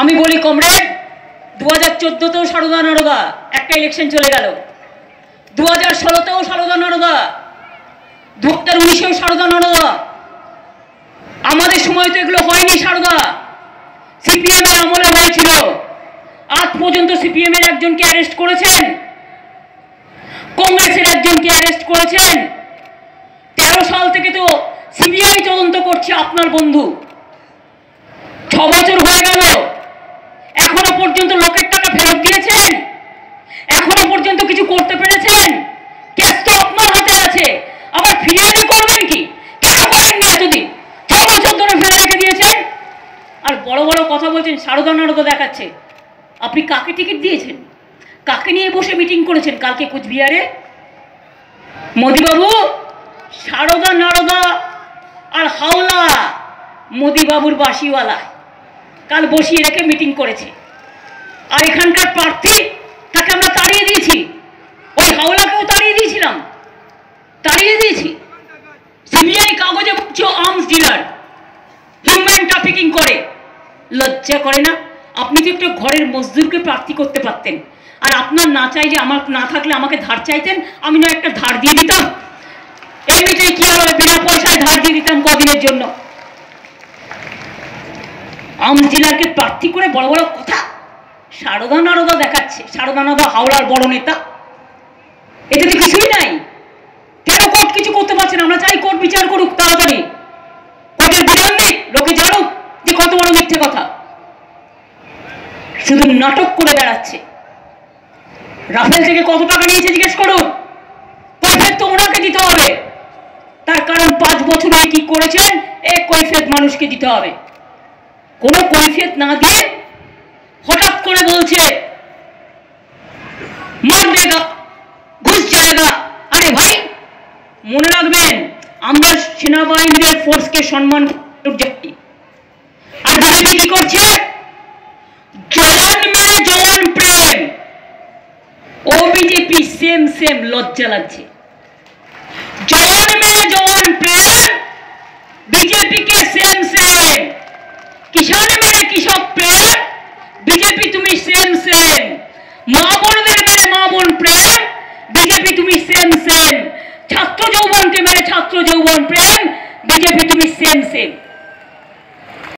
আমি বলি, কমরেড দু হাজার চোদ্দোতেও সারদা নরদা, একটা ইলেকশন চলে গেল। দু হাজার ষোলোতেও সারদা নরদা দু হাজার উনিশেও সারদা নরদা। আমাদের সময় তো এগুলো হয়নি সারদা। সিপিএম এর আমলে হয়েছিল। আজ পর্যন্ত সিপিএম এর একজনকে অ্যারেস্ট করেছেন। কংগ্রেসের একজনকে অ্যারেস্ট করেছেন। তেরো সাল থেকে তো সিবিআই তদন্ত করছে আপনার বন্ধু। ছ বছর হয়ে গেল এখনও পর্যন্ত লোকের টাকা ফেরত দিয়েছেন এখনও পর্যন্ত কিছু করতে পেরেছেন কেস তো আপনার হাতে আছে ফিরিয়ে করবেন কি? কেন করেননি এতদিন? ছ বছর ধরে ফেলে রেখে দিয়েছেন? আর বড় বড় কথা বলছেন, সারদা নারদা দেখাচ্ছে। আপনি কাকে টিকিট দিয়েছেন? কাকে নিয়ে বসে মিটিং করেছেন কালকে কুচবিহারে? মোদিবাবু, সারদা নারদা আর হাওলা মোদিবাবুর বাসিওয়ালা কাল বসিয়ে রেখে মিটিং করেছে। আর এখানকার প্রার্থী তাকে আমরা তাড়িয়ে দিয়েছি। ওই হাওলাকেও তাড়িয়ে দিয়েছিলাম তাড়িয়ে দিয়েছি সিবিআই কাগজে বলছে আর্মস ডিলার হিউম্যান ট্রাফিকিং করে। লজ্জা করে না? আপনি তো একটু ঘরের মজদুরকে প্রার্থী করতে পারতেন। আর আপনার না চাইলে আমার না থাকলে আমাকে ধার চাইতেন, আমি না একটা ধার দিয়ে দিতাম। এমনিতেই কি হবে? বিনা পয়সায় ধার দিয়ে দিতাম কদিনের জন্য। আর্মস ডিলারকে প্রার্থী করে বড় বড় কথা সারদা নারদা দেখাচ্ছে। সারদা নারদা হাওড়ার বড় নেতা। এতে তো কিছুই নাই। শুধু নাটক করে বেড়াচ্ছে। রাফেল থেকে কত টাকা নিয়েছে জিজ্ঞেস করুন? কৈফিয়ত তো ওনাকে দিতে হবে। তার কারণ পাঁচ বছর কি করেছেন? এ কৈফিয়ত মানুষকে দিতে হবে। কোনো কৈফিয়ত না দিয়ে হঠাৎ করে বলছে, মার দেগা ঘুষ জায়গা আরে ভাই, মনে রাখবেন, আমরা সেনাবাহিনীর ফোর্সকে সম্মান আর বিজেপি কি করছে? বিজেপি সেম সেম লজ্জা লাগছে। জওয়ান মেয়ে জওয়ান প্রাণ বিজেপিকে সেম সেম কিষান মেয়ে কৃষক প্রেম, বিজেপি তুমি সেম সেম মা বোনদের মেরে মা বোন প্রেম, বিজেপি তুমি সেম সেম ছাত্র যৌবনকে মেরে ছাত্র যৌবন প্রেম, বিজেপি তুমি সেম সেম